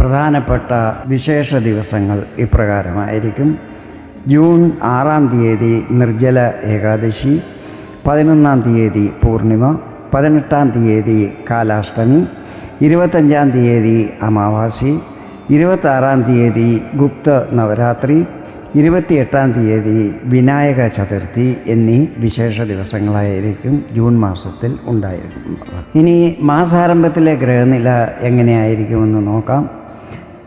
പ്രധാനപ്പെട്ട വിശേഷ ദിവസങ്ങൾ ഇപ്രകാരമായിരിക്കും. ജൂൺ ആറാം തീയതി നിർജല ഏകാദശി പതിനൊന്നാം തീയതി പൂർണിമ പതിനെട്ടാം തീയതി കാലാഷ്ടമി ഇരുപത്തഞ്ചാം തീയതി അമാവാസി ഇരുപത്താറാം തീയതി ഗുപ്ത നവരാത്രി ഇരുപത്തിയെട്ടാം തീയതി വിനായക ചതുർത്ഥി എന്നീ വിശേഷ ദിവസങ്ങളായിരിക്കും ജൂൺ മാസത്തിൽ ഉണ്ടായിരിക്കുന്നത്. ഇനി മാസാരംഭത്തിലെ ഗ്രഹനില എങ്ങനെയായിരിക്കുമെന്ന് നോക്കാം.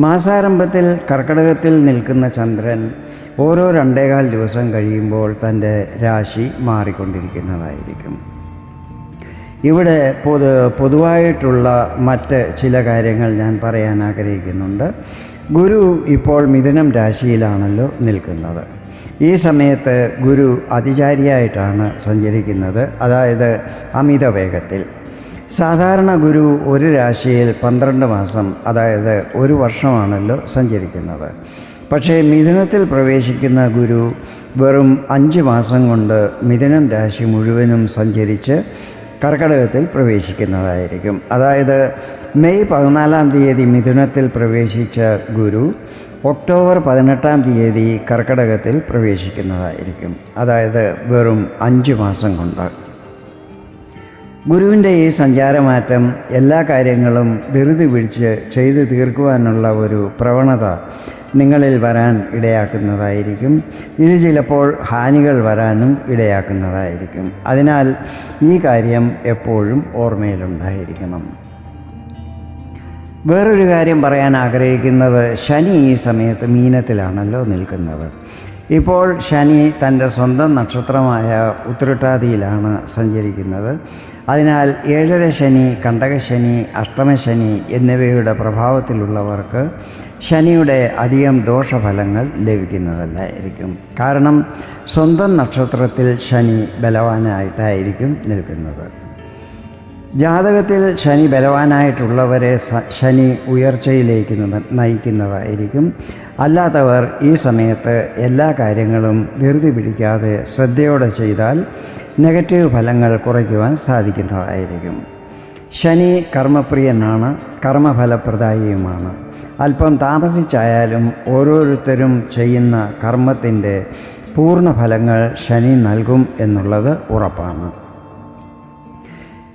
മാസാരംഭത്തിൽ കർക്കടകത്തിൽ നിൽക്കുന്ന ചന്ദ്രൻ ഓരോ രണ്ടേകാൽ ദിവസം കഴിയുമ്പോൾ തന്റെ രാശി മാറിക്കൊണ്ടിരിക്കുന്നതായിരിക്കും. ഇവിടെ പൊതു പൊതുവായിട്ടുള്ള മറ്റ് ചില കാര്യങ്ങൾ ഞാൻ പറയാൻ ആഗ്രഹിക്കുന്നുണ്ട്. ഗുരു ഇപ്പോൾ മിഥുനം രാശിയിലാണല്ലോ നിൽക്കുന്നത്. ഈ സമയത്ത് ഗുരു അതിചാരിയായിട്ടാണ് സഞ്ചരിക്കുന്നത്. അതായത് അമിത വേഗത്തിൽ സാധാരണ ഗുരു ഒരു രാശിയിൽ പന്ത്രണ്ട് മാസം അതായത് ഒരു വർഷമാണല്ലോ സഞ്ചരിക്കുന്നത്. പക്ഷേ മിഥുനത്തിൽ പ്രവേശിക്കുന്ന ഗുരു വെറും അഞ്ച് മാസം കൊണ്ട് മിഥുനം രാശി മുഴുവനും സഞ്ചരിച്ച് കർക്കടകത്തിൽ പ്രവേശിക്കുന്നതായിരിക്കും. അതായത് മെയ് പതിനാലാം തീയതി മിഥുനത്തിൽ പ്രവേശിച്ച ഗുരു ഒക്ടോബർ പതിനെട്ടാം തീയതി കർക്കടകത്തിൽ പ്രവേശിക്കുന്നതായിരിക്കും. അതായത് വെറും അഞ്ച് മാസം കൊണ്ട്. ഗുരുവിന്റെ ഈ സഞ്ചാരമാറ്റം എല്ലാ കാര്യങ്ങളും ധൃതി പിടിച്ച് ചെയ്തു തീർക്കുവാനുള്ള ഒരു പ്രവണത നിങ്ങളിൽ വരാൻ ഇടയാക്കുന്നതായിരിക്കും. ഇത് ചിലപ്പോൾ ഹാനികൾ വരാനും ഇടയാക്കുന്നതായിരിക്കും. അതിനാൽ ഈ കാര്യം എപ്പോഴും ഓർമ്മയിലുണ്ടായിരിക്കണം. വേറൊരു കാര്യം പറയാൻ ആഗ്രഹിക്കുന്നത് ശനി ഈ സമയത്ത് മീനത്തിലാണല്ലോ നിൽക്കുന്നത്. ഇപ്പോൾ ശനി തന്റെ സ്വന്തം നക്ഷത്രമായ ഉത്രട്ടാതിയിലാണ് സഞ്ചരിക്കുന്നത്. അതിനാൽ ഏഴര ശനി കണ്ടകശനി അഷ്ടമശനി എന്നിവയുടെ പ്രഭാവത്തിലുള്ളവർക്ക് ശനിയുടെ അധികം ദോഷഫലങ്ങൾ ലഭിക്കുന്നതല്ലായിരിക്കും. കാരണം സ്വന്തം നക്ഷത്രത്തിൽ ശനി ബലവാനായിട്ടായിരിക്കും നിൽക്കുന്നത്. ജാതകത്തിൽ ശനി ബലവാനായിട്ടുള്ളവരെ ശനി ഉയർച്ചയിലേക്ക് നയിക്കുന്നതായിരിക്കും. അല്ലാത്തവർ ഈ സമയത്ത് എല്ലാ കാര്യങ്ങളും ധൃതി പിടിക്കാതെ ശ്രദ്ധയോടെ ചെയ്താൽ നെഗറ്റീവ് ഫലങ്ങൾ കുറയ്ക്കുവാൻ സാധിക്കുന്നതായിരിക്കും. ശനി കർമ്മപ്രിയനാണ് കർമ്മഫലപ്രദായിയുമാണ്. അല്പം താമസിച്ചായാലും ഓരോരുത്തരും ചെയ്യുന്ന കർമ്മത്തിന്റെ പൂർണ ഫലങ്ങൾ ശനി നൽകും എന്നുള്ളത് ഉറപ്പാണ്.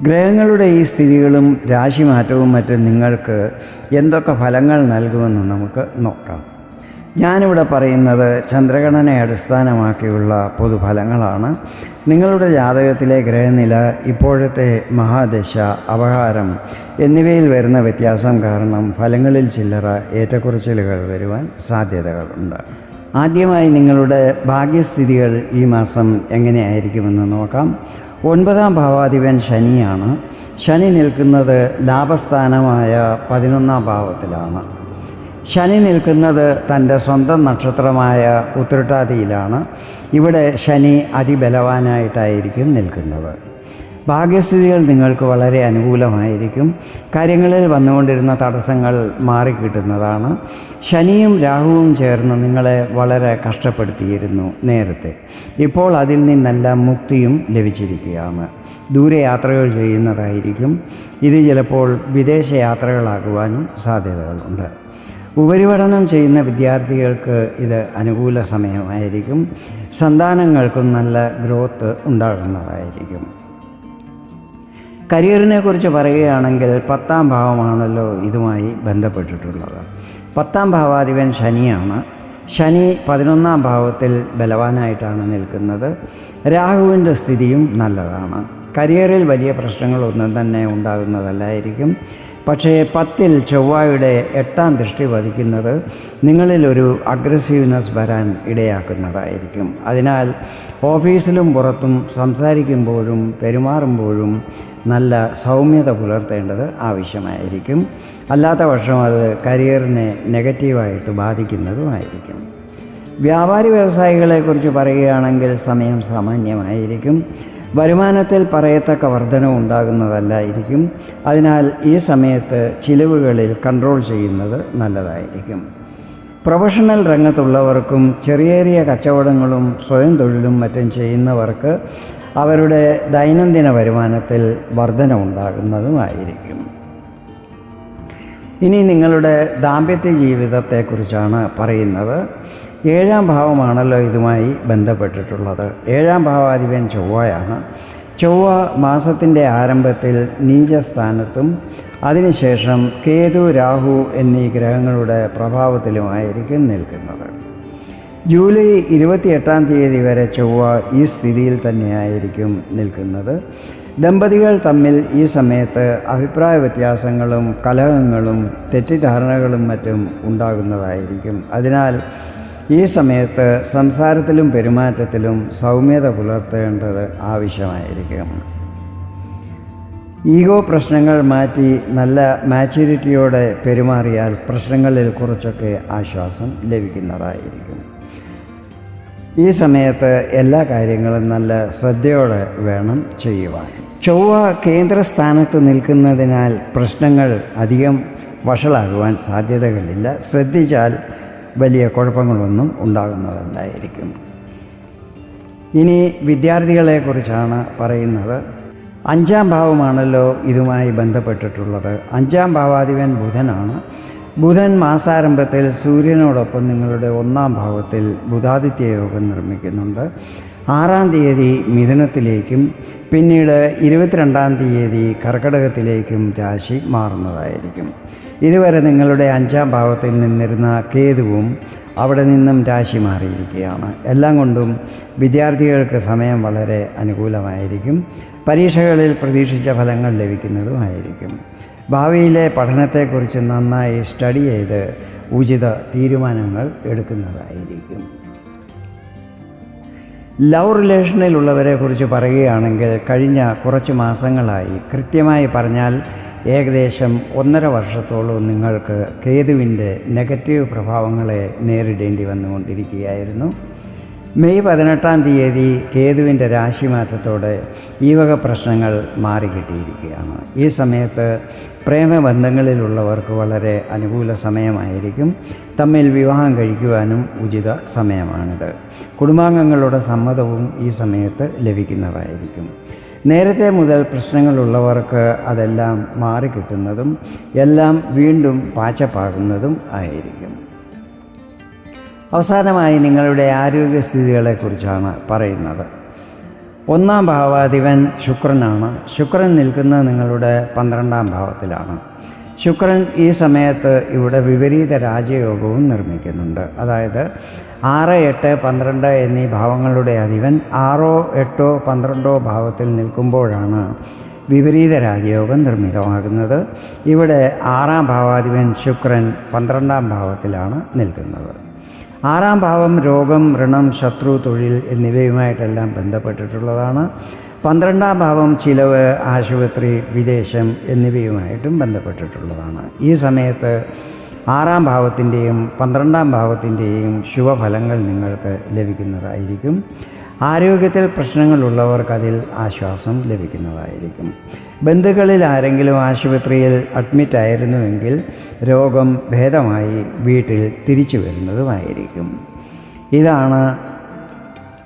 ഗ്രഹങ്ങളുടെ ഈ സ്ഥിതികളും രാശിമാറ്റവും മറ്റും നിങ്ങൾക്ക് എന്തൊക്കെ ഫലങ്ങൾ നൽകുമെന്ന് നമുക്ക് നോക്കാം. ഞാനിവിടെ പറയുന്നത് ചന്ദ്രഗണനയെ അടിസ്ഥാനമാക്കിയുള്ള പൊതുഫലങ്ങളാണ്. നിങ്ങളുടെ ജാതകത്തിലെ ഗ്രഹനില ഇപ്പോഴത്തെ മഹാദശ അപഹാരം എന്നിവയിൽ വരുന്ന വ്യത്യാസം കാരണം ഫലങ്ങളിൽ ചില്ലറ ഏറ്റക്കുറച്ചിലുകൾ വരുവാൻ സാധ്യതകളുണ്ട്. ആദ്യമായി നിങ്ങളുടെ ഭാഗ്യസ്ഥിതികൾ ഈ മാസം എങ്ങനെയായിരിക്കുമെന്ന് നോക്കാം. ഒൻപതാം ഭാവാധിപൻ ശനിയാണ്. ശനി നിൽക്കുന്നത് ലാഭസ്ഥാനമായ പതിനൊന്നാം ഭാവത്തിലാണ്. ശനി നിൽക്കുന്നത് തന്റെ സ്വന്തം നക്ഷത്രമായ ഉത്രട്ടാതിയിലാണ്. ഇവിടെ ശനി അതിബലവാനായിട്ടായിരിക്കും നിൽക്കുന്നത്. ഭാഗ്യസ്ഥിതികൾ നിങ്ങൾക്ക് വളരെ അനുകൂലമായിരിക്കും. കാര്യങ്ങളിൽ വന്നുകൊണ്ടിരുന്ന തടസ്സങ്ങൾ മാറിക്കിട്ടുന്നതാണ്. ശനിയും രാഹുവും ചേർന്ന് നിങ്ങളെ വളരെ കഷ്ടപ്പെടുത്തിയിരുന്നു നേരത്തെ. ഇപ്പോൾ അതിൽ നിന്നെല്ലാം മുക്തിയും ലഭിച്ചിരിക്കുകയാണ്. ദൂരയാത്രകൾ ചെയ്യുന്നതായിരിക്കും. ഇത് ചിലപ്പോൾ വിദേശ യാത്രകളാകുവാനും സാധ്യതകളുണ്ട്. ഉപരിപഠനം ചെയ്യുന്ന വിദ്യാർത്ഥികൾക്ക് ഇത് അനുകൂല സമയമായിരിക്കും. സന്താനങ്ങൾക്കും നല്ല ഗ്രോത്ത് ഉണ്ടാകുന്നതായിരിക്കും. കരിയറിനെ കുറിച്ച് പറയുകയാണെങ്കിൽ പത്താം ഭാവമാണല്ലോ ഇതുമായി ബന്ധപ്പെട്ടിട്ടുള്ളത്. പത്താം ഭാവാധിപൻ ശനിയാണ്. ശനി പതിനൊന്നാം ഭാവത്തിൽ ബലവാനായിട്ടാണ് നിൽക്കുന്നത്. രാഹുവിന്റെ സ്ഥിതിയും നല്ലതാണ്. കരിയറിൽ വലിയ പ്രശ്നങ്ങളൊന്നും തന്നെ ഉണ്ടാകുന്നതല്ലായിരിക്കും. പക്ഷേ പത്തിൽ ചൊവ്വായുടെ എട്ടാം ദൃഷ്ടി വധിക്കുന്നത് നിങ്ങളിലൊരു അഗ്രസീവ്നെസ് വരാൻ ഇടയാക്കുന്നതായിരിക്കും. അതിനാൽ ഓഫീസിലും പുറത്തും സംസാരിക്കുമ്പോഴും പെരുമാറുമ്പോഴും നല്ല സൗമ്യത പുലർത്തേണ്ടത് ആവശ്യമായിരിക്കും. അല്ലാത്ത പക്ഷം അത് കരിയറിനെ നെഗറ്റീവായിട്ട് ബാധിക്കുന്നതുമായിരിക്കും. വ്യാപാരി വ്യവസായികളെക്കുറിച്ച് പറയുകയാണെങ്കിൽ സമയം സാമാന്യമായിരിക്കും. വരുമാനത്തിൽ പറയത്തക്ക വർധനവ് ഉണ്ടാകുന്നതല്ലായിരിക്കും. അതിനാൽ ഈ സമയത്ത് ചിലവുകളിൽ കൺട്രോൾ ചെയ്യുന്നത് നല്ലതായിരിക്കും. പ്രൊഫഷണൽ രംഗത്തുള്ളവർക്കും ചെറിയ ചെറിയ കച്ചവടങ്ങളും സ്വയം തൊഴിലും മറ്റും ചെയ്യുന്നവർക്ക് അവരുടെ ദൈനംദിന വരുമാനത്തിൽ വർധന ഉണ്ടാകുന്നതുമായിരിക്കും. ഇനി നിങ്ങളുടെ ദാമ്പത്യ ജീവിതത്തെക്കുറിച്ചാണ് പറയുന്നത്. ഏഴാം ഭാവമാണല്ലോ ഇതുമായി ബന്ധപ്പെട്ടിട്ടുള്ളത്. ഏഴാം ഭാവാധിപൻ ചൊവ്വയാണ്. ചൊവ്വ മാസത്തിന്റെ ആരംഭത്തിൽ നീചസ്ഥാനത്തും അതിനുശേഷം കേതു രാഹു എന്നീ ഗ്രഹങ്ങളുടെ പ്രഭാവത്തിലുമായിരിക്കും നിൽക്കുന്നത്. ജൂലൈ ഇരുപത്തിയെട്ടാം തീയതി വരെ ചൊവ്വ ഈ സ്ഥിതിയിൽ തന്നെയായിരിക്കും നിൽക്കുന്നത്. ദമ്പതികൾ തമ്മിൽ ഈ സമയത്ത് അഭിപ്രായ വ്യത്യാസങ്ങളും കലഹങ്ങളും തെറ്റിദ്ധാരണകളും മറ്റും ഉണ്ടാകുന്നതായിരിക്കും. അതിനാൽ ഈ സമയത്ത് സംസാരത്തിലും പെരുമാറ്റത്തിലും സൗമ്യത പുലർത്തേണ്ടത് ആവശ്യമായിരിക്കും. ഈഗോ പ്രശ്നങ്ങൾ മാറ്റി നല്ല മാച്യൂരിറ്റിയോടെ പെരുമാറിയാൽ പ്രശ്നങ്ങളിൽ കുറച്ചൊക്കെ ആശ്വാസം ലഭിക്കുന്നതായിരിക്കും. ഈ സമയത്ത് എല്ലാ കാര്യങ്ങളും നല്ല ശ്രദ്ധയോടെ വേണം ചെയ്യുവാൻ. ചൊവ്വ കേന്ദ്രസ്ഥാനത്ത് നിൽക്കുന്നതിനാൽ പ്രശ്നങ്ങൾ അധികം വഷളാകുവാൻ സാധ്യതകളില്ല. ശ്രദ്ധിച്ചാൽ വലിയ കുഴപ്പങ്ങളൊന്നും ഉണ്ടാകുന്നതല്ലായിരിക്കും. ഇനി വിദ്യാർത്ഥികളെക്കുറിച്ചാണ് പറയുന്നത്. അഞ്ചാം ഭാവമാണല്ലോ ഇതുമായി ബന്ധപ്പെട്ടിട്ടുള്ളത്. അഞ്ചാം ഭാവാധിപൻ ബുധനാണ്. ബുധൻ മാസാരംഭത്തിൽ സൂര്യനോടൊപ്പം നിങ്ങളുടെ ഒന്നാം ഭാവത്തിൽ ബുധാദിത്യ യോഗം നിർമ്മിക്കുന്നുണ്ട്. ആറാം തീയതി മിഥുനത്തിലേക്കും പിന്നീട് ഇരുപത്തിരണ്ടാം തീയതി കർക്കടകത്തിലേക്കും രാശി മാറുന്നതായിരിക്കും. ഇതുവരെ നിങ്ങളുടെ അഞ്ചാം ഭാവത്തിൽ നിന്നിരുന്ന കേതുവും അവിടെ നിന്നും രാശി മാറിയിരിക്കുകയാണ്. എല്ലാം കൊണ്ടും വിദ്യാർത്ഥികൾക്ക് സമയം വളരെ അനുകൂലമായിരിക്കും. പരീക്ഷകളിൽ പ്രതീക്ഷിച്ച ഫലങ്ങൾ ലഭിക്കുന്നതുമായിരിക്കും ഭാവിയിലെ പഠനത്തെക്കുറിച്ച് നന്നായി സ്റ്റഡി ചെയ്ത് ഉചിത തീരുമാനങ്ങൾ എടുക്കുന്നതായിരിക്കും. ലവ് റിലേഷനിലുള്ളവരെ കുറിച്ച് പറയുകയാണെങ്കിൽ കഴിഞ്ഞ കുറച്ച് മാസങ്ങളായി കൃത്യമായി പറഞ്ഞാൽ ഏകദേശം ഒന്നര വർഷത്തോളം നിങ്ങൾക്ക് കേതുവിന്റെ നെഗറ്റീവ് പ്രഭാവങ്ങളെ നേരിടേണ്ടി വന്നുകൊണ്ടിരിക്കുകയായിരുന്നു. മെയ് പതിനെട്ടാം തീയതി കേതുവിന്റെ രാശിമാറ്റത്തോടെ ഈ വക പ്രശ്നങ്ങൾ മാറിക്കിട്ടിയിരിക്കുകയാണ്. ഈ സമയത്ത് പ്രേമബന്ധങ്ങളിലുള്ളവർക്ക് വളരെ അനുകൂല സമയമായിരിക്കും. തമ്മിൽ വിവാഹം കഴിക്കുവാനും ഉചിത സമയമാണിത്. കുടുംബാംഗങ്ങളുടെ സമ്മതവും ഈ സമയത്ത് ലഭിക്കുന്നതായിരിക്കും. നേരത്തെ മുതൽ പ്രശ്നങ്ങളുള്ളവർക്ക് അതെല്ലാം മാറിക്കിട്ടുന്നതും എല്ലാം വീണ്ടും പാച്ചപ്പാകുന്നതും ആയിരിക്കും. അവസാനമായി നിങ്ങളുടെ ആരോഗ്യസ്ഥിതികളെക്കുറിച്ചാണ് പറയുന്നത്. ഒന്നാം ഭാവാധിപൻ ശുക്രനാണ്. ശുക്രൻ നിൽക്കുന്നത് നിങ്ങളുടെ പന്ത്രണ്ടാം ഭാവത്തിലാണ്. ശുക്രൻ ഈ സമയത്ത് ഇവിടെ വിപരീത രാജയോഗവും നിർമ്മിക്കുന്നുണ്ട്. അതായത് ആറ് എട്ട് പന്ത്രണ്ട് എന്നീ ഭാവങ്ങളുടെ അധിപൻ ആറോ എട്ടോ പന്ത്രണ്ടോ ഭാവത്തിൽ നിൽക്കുമ്പോഴാണ് വിപരീത രാജയോഗം നിർമ്മിതമാകുന്നത്. ഇവിടെ ആറാം ഭാവാധിപൻ ശുക്രൻ പന്ത്രണ്ടാം ഭാവത്തിലാണ് നിൽക്കുന്നത്. ആറാം ഭാവം രോഗം ഋണം ശത്രു തൊഴിൽ എന്നിവയുമായിട്ടെല്ലാം ബന്ധപ്പെട്ടിട്ടുള്ളതാണ്. പന്ത്രണ്ടാം ഭാവം ചിലവ് ആശുപത്രി വിദേശം എന്നിവയുമായിട്ടും ബന്ധപ്പെട്ടിട്ടുള്ളതാണ്. ഈ സമയത്ത് ആറാം ഭാവത്തിന്റെയും പന്ത്രണ്ടാം ഭാവത്തിന്റെയും ശുഭഫലങ്ങൾ നിങ്ങൾക്ക് ലഭിക്കുന്നതായിരിക്കും. ആരോഗ്യത്തിൽ പ്രശ്നങ്ങളുള്ളവർക്ക് അതിൽ ആശ്വാസം ലഭിക്കുന്നതായിരിക്കും. ബന്ധുക്കളിൽ ആരെങ്കിലും ആശുപത്രിയിൽ അഡ്മിറ്റ് ആയിരുന്നുവെങ്കിൽ രോഗം ഭേദമായി വീട്ടിൽ തിരിച്ചു വരുന്നതുമായിരിക്കും. ഇതാണ്